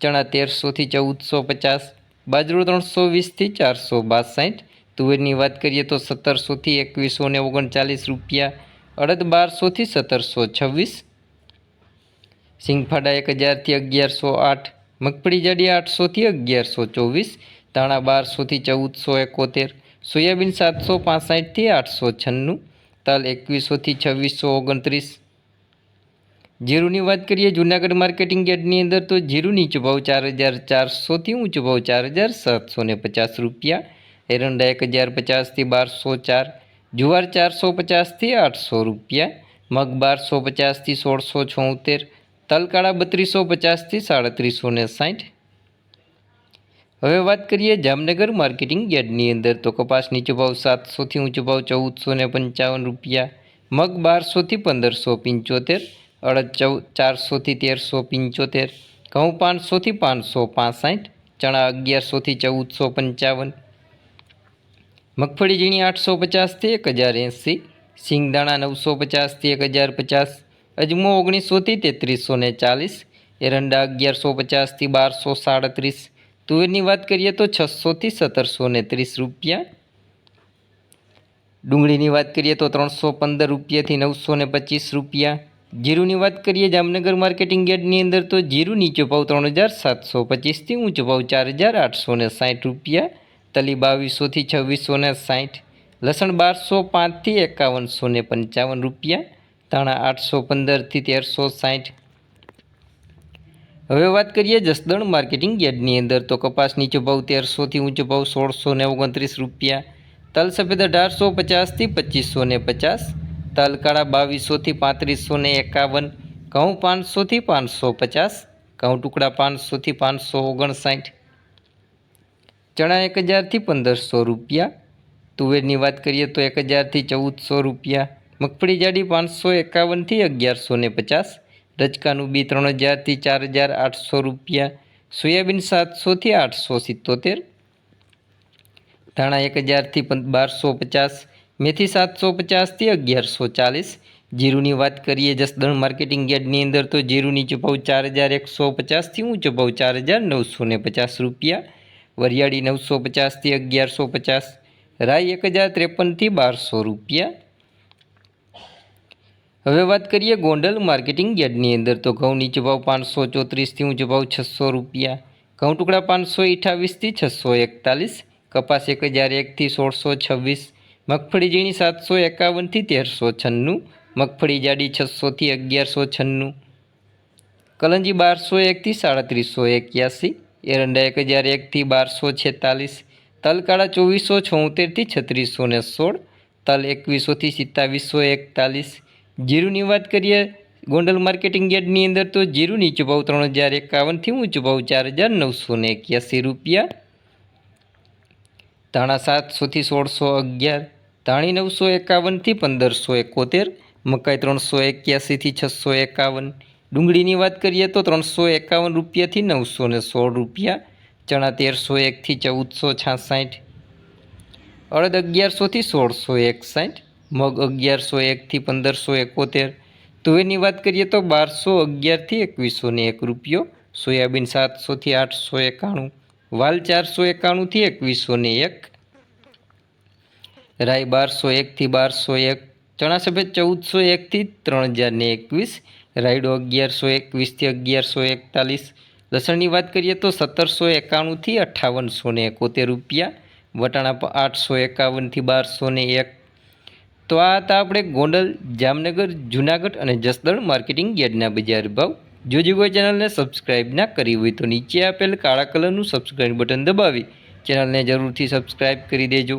ચણા તેરસોથી ચૌદસો પચાસ, બાજરો ત્રણસો વીસથી ચારસો બાસઠ, તુવેરની વાત કરીએ તો સત્તરસોથી એકવીસો ને ઓગણચાલીસ રૂપિયા, અડદ બારસોથી સત્તરસો છવ્વીસ, સિંગફાડા એક હજારથી અગિયારસો આઠ, મગફળી જાડી આઠસોથી અગિયારસો ચોવીસ, ધાણા બારસોથી ચૌદસો એકોતેર, સોયાબીન સાતસો પાસઠથી આઠસો છન્નું તલ એકવીસોથી છવ્વીસો ઓગણત્રીસ જીરુની વાત કરીએ, જૂનાગઢ માર્કેટિંગ યાર્ડની અંદર તો જીરું નીચો ચાર હજાર ચારસોથી ઊંચો ભાવ ચાર હજાર સાતસો ને પચાસ રૂપિયા. એરંડા એક હજાર પચાસથી બારસો ચાર, જુવાર ચારસો પચાસથી આઠસો રૂપિયા, મગ બારસો પચાસથી સોળસો છોતેર, તલકાળા બત્રીસો પચાસથી સાડત્રીસો ને સાઠ. હવે વાત કરીએ જામનગર માર્કેટિંગ યાર્ડની અંદર તો કપાસ નીચો ભાવ સાતસોથી ઊંચો ભાવ ચૌદસો ને પંચાવન રૂપિયા, મગ બારસોથી પંદરસો પંચોતેર અડદ ચૌદ ચારસોથી તેરસો પંચોતેર, ઘઉં પાંચસોથી પાંચસો પાસઠ, ચણા અગિયારસોથી ચૌદસો પંચાવન, મગફળી ઝીણી આઠસો પચાસથી એક હજાર એંસી સિંગદાણા નવસો પચાસથી એક હજાર પચાસ, અજમો ઓગણીસોથી તેત્રીસો ને ચાલીસ, એરંડા અગિયારસો પચાસથી બારસો સાડત્રીસ, તુવેરની વાત કરીએ તો છસોથી સત્તરસો ને ત્રીસ રૂપિયા. ડુંગળીની વાત કરીએ તો ત્રણસો પંદર રૂપિયાથી નવસો ને પચીસ રૂપિયા. જીરુની વાત કરીએ જામનગર માર્કેટિંગ યાર્ડની અંદર તો જીરું નીચો ભાવ ત્રણ હજાર સાતસો પચીસથી ઊંચો ભાવ ચાર હજાર આઠસો ને સાઠ રૂપિયા, તલી બાવીસોથી છવ્વીસો ને સાઠ, લસણ બારસો પાંચથી એકાવનસો ને પંચાવન રૂપિયા, ધાણા આઠસો પંદરથી તેરસો સાઠ. હવે વાત કરીએ જસદણ માર્કેટિંગ યાર્ડની અંદર તો કપાસ નીચો ભાવ તેરસોથી ઊંચો ભાવ સોળસો ને ઓગણત્રીસ રૂપિયા, તલ સફેદ અઢારસો પચાસથી પચીસો ને પચાસ તલ કાળા બાવીસોથી પાંત્રીસો ને એકાવન, ઘઉં પાંચસોથી પાંચસો પચાસ, ઘઉં ટુકડા પાંચસોથી પાંચસો ઓગણસાઠ. ચણા એક હજારથી પંદરસો રૂપિયા. તુવેરની વાત કરીએ તો એક હજારથી ચૌદસો રૂપિયા. મગફળી જાડી પાંચસો એકાવનથી અગિયારસો ને પચાસ. રચકાનું બી ત્રણ હજારથી ચાર હજાર આઠસો રૂપિયા. સોયાબીન સાતસોથી આઠસો સિત્તોતેર. ધાણા એક હજારથી બારસો પચાસ. મેથી સાતસો પચાસથી અગિયારસો ચાલીસ. જીરુની વાત કરીએ જસદણ માર્કેટિંગ યાર્ડની અંદર તો જીરું નીચો ભાવ ચાર હજાર એકસો પચાસથી ઊંચો ભાવ ચાર હજાર નવસો ને પચાસ રૂપિયા. વરિયાળી નવસો પચાસથી અગિયારસો પચાસ. રાઈ એક હજાર ત્રેપનથી બારસો રૂપિયા. હવે વાત કરીએ ગોંડલ માર્કેટિંગ યાર્ડની અંદર તો ઘઉં નીચો ભાવ પાંચસો ચોત્રીસથી ઊંચો ભાવ છસો રૂપિયા. ઘઉં ટુકડા પાંચસો અઠાવીસથી છસો એકતાલીસ. કપાસ એક હજાર એકથી સોળસો છવ્વીસ. મગફળી ઝીણી સાતસો એકાવનથી તેરસો છન્નું, મગફળી જાડી છસોથી અગિયારસો છન્નું, કલંજી બારસો એકથી સાડત્રીસો એક્યાસી, એરંડા એક હજાર એકથી બારસો છેતાલીસ તલકાળા ચોવીસો છોતેરથી છત્રીસો ને સોળ, તલ એકવીસોથી સિત્તાવીસો એકતાલીસ. જીરુની વાત કરીએ, ગોંડલ માર્કેટિંગ યાર્ડની અંદર તો જીરું નીચો ભાવ ત્રણ હજાર એકાવનથી ઊંચો ભાવ ચાર હજાર નવસો ને એક્યાસી રૂપિયા. ધાણા સાતસોથી સોળસો અગિયાર. ધાણી નવસો એકાવનથી પંદરસો એકોતેર, મકાઈ ત્રણસો એક્યાસીથી છસો એકાવન. ડુંગળીની વાત કરીએ તો ત્રણસો એકાવન રૂપિયાથી નવસો ને સોળ રૂપિયા, ચણા તેરસો એકથી ચૌદસો છાસઠ. અડદ અગિયારસોથી સોળસો એકસાઠ, મગ અગિયારસો એકથી પંદરસો એકોતેર. તુવેરની વાત કરીએ તો બારસો અગિયારથી એકવીસો ને એક રૂપિયો, સોયાબીન સાતસોથી આઠસો એકાણું, વાલ ચારસો એકાણુંથી એકવીસો ને એક રાઈ બારસો એકથી બારસો એક, ચણાસભેદ ચૌદસો એકથી ત્રણ હજારને એકવીસ, રાયડો અગિયારસો એકવીસથી અગિયારસો એકતાલીસ, લસણની વાત કરીએ તો સત્તરસો એકાણુંથી અઠ્ઠાવનસો ને એકોતેર રૂપિયા, વટાણા આઠસો એકાવનથી બારસો ને એક. તો આ હતા આપણે ગોંડલ, જામનગર, જુનાગઢ અને જસદણ માર્કેટિંગ યાર્ડના બજાર ભાવ. જો જો કોઈ ચેનલને સબસ્ક્રાઇબ ના કરી હોય તો નીચે આપેલ કાળા કલરનું સબસ્ક્રાઇબ બટન દબાવી, ચેનલને જરૂરથી સબસ્ક્રાઇબ કરી દેજો.